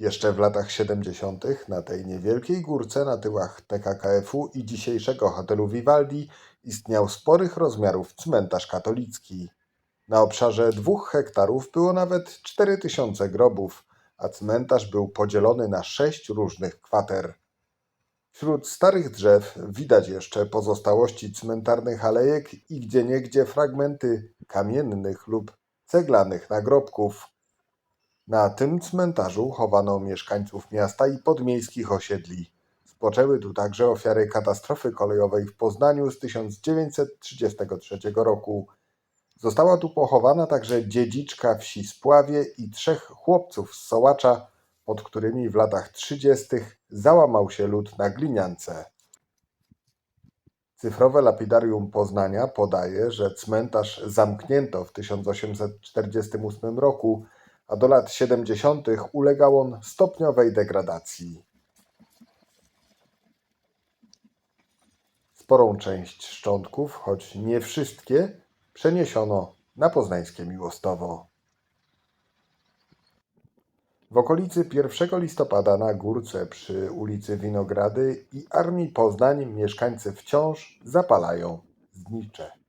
Jeszcze w latach 70. na tej niewielkiej górce na tyłach TKKF-u i dzisiejszego hotelu Vivaldi istniał sporych rozmiarów cmentarz katolicki. Na obszarze dwóch hektarów było nawet 4000 grobów, a cmentarz był podzielony na sześć różnych kwater. Wśród starych drzew widać jeszcze pozostałości cmentarnych alejek i gdzieniegdzie fragmenty kamiennych lub ceglanych nagrobków. Na tym cmentarzu chowano mieszkańców miasta i podmiejskich osiedli. Spoczęły tu także ofiary katastrofy kolejowej w Poznaniu z 1933 roku. Została tu pochowana także dziedziczka wsi Spławie i trzech chłopców z Sołacza, pod którymi w latach 30. załamał się lud na gliniance. Cyfrowe lapidarium Poznania podaje, że cmentarz zamknięto w 1848 roku, a do lat 70. ulegał on stopniowej degradacji. Sporą część szczątków, choć nie wszystkie, przeniesiono na poznańskie Miłostowo. W okolicy 1 listopada na górce przy ulicy Winogrady i Armii Poznań mieszkańcy wciąż zapalają znicze.